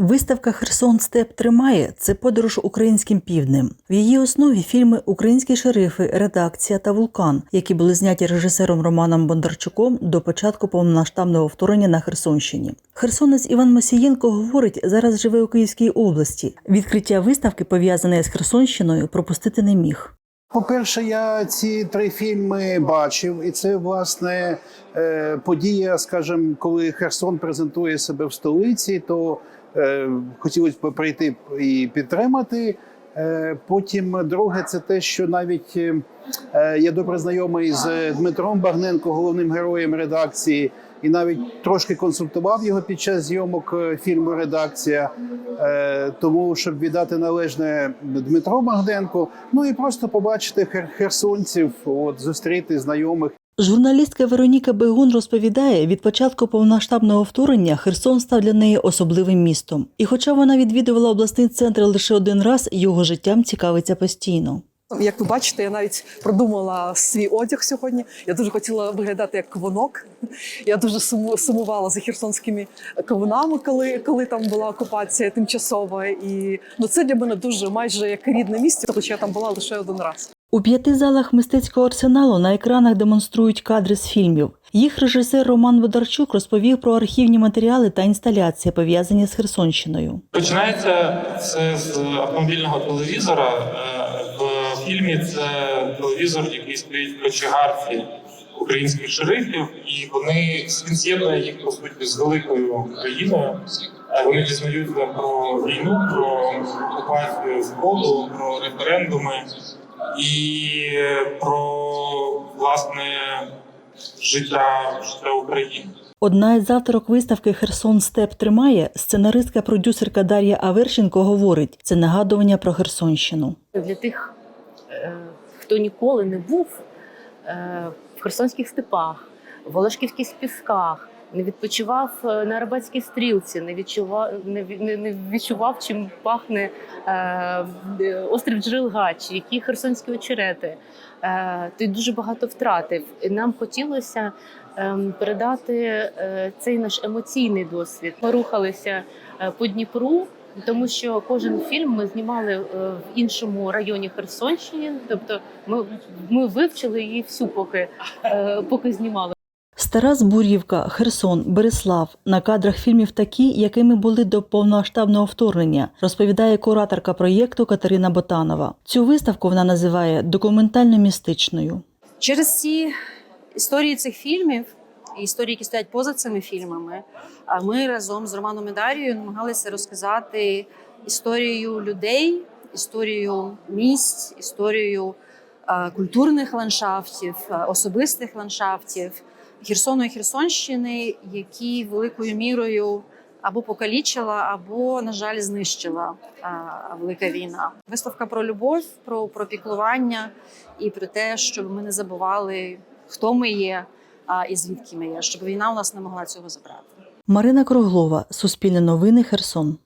Виставка Херсон Степ тримає це подорож українським півднем. В її основі фільми Українські шерифи, редакція та вулкан, які були зняті режисером Романом Бондарчуком до початку повномасштабного вторгнення на Херсонщині. Херсонець Іван Мосієнко говорить, зараз живе у Київській області. Відкриття виставки, пов'язане з Херсонщиною, пропустити не міг. По-перше, я ці три фільми бачив, і це власне е, подія, скажімо, коли Херсон презентує себе в столиці, то хотілося б прийти і підтримати. Е, Потім друге, це те, що навіть е, я добре знайомий з Дмитром Багненко, головним героєм редакції, і навіть трошки консультував його під час зйомок е, фільму Редакція. Е, Тому щоб віддати належне Дмитро Багденко, ну і просто побачити херсонців, от зустріти знайомих. Журналістка Вероніка Бегун розповідає, від початку повномасштабного вторгнення Херсон став для неї особливим містом. І хоча вона відвідувала обласний центр лише один раз, його життям цікавиться постійно. Як ви бачите, я навіть продумала свій одяг сьогодні. Я дуже хотіла виглядати як кавунок. Я дуже сумувала за херсонськими кавунами, коли, коли там була окупація тимчасова. І ну це для мене дуже майже як рідне місце, хоча я там була лише один раз. У п'яти залах мистецького арсеналу на екранах демонструють кадри з фільмів. Їх режисер Роман Бодарчук розповів про архівні матеріали та інсталяції, пов'язані з Херсонщиною. Починається це з автомобільного телевізора. Е, В фільмі це телевізор, який стоїть в кочегарці українських шерифів, і вони з'єднує їх по суті з великою країною. Е, Вони дізнаються про війну, про окупацію сходу, про референдуми і про власне життя, життя України. Одна із авторок виставки Херсон Степ тримає сценаристка продюсерка Дар'я Аверченко говорить: це нагадування про Херсонщину. для тих, е, хто ніколи не був е, в Херсонських степах, в Олешківських пісках, не відпочивав е, на Арабатській стрілці, не відчував, не, не, не відчував, чим пахне е, е, острів Джерелгач, які херсонські очерети. Е, ти дуже багато втратив. І нам хотілося ем, передати е, цей наш емоційний досвід. Ми рухалися е, по Дніпру. Тому що кожен фільм ми знімали е, в іншому районі Херсонщини. Тобто ми, ми вивчили її всю, поки, е, поки знімали. Стара Збур'ївка, Херсон, Береслав на кадрах фільмів такі, якими були до повномасштабного вторгнення, розповідає кураторка проєкту Катерина Ботанова. Цю виставку вона називає документально-містичною. Через ці історії цих фільмів і історії, які стоять поза цими фільмами, ми разом з Романом і Дарією намагалися розказати історію людей, історію місць, історію культурних ландшафтів, особистих ландшафтів Херсону і Херсонщини, які великою мірою або покалічила, або, на жаль, знищила е, велика війна. Виставка про любов, про, про піклування і про те, щоб ми не забували, хто ми є а, і звідки ми є, щоб війна у нас не могла цього забрати. Марина Круглова, Суспільне новини, Херсон.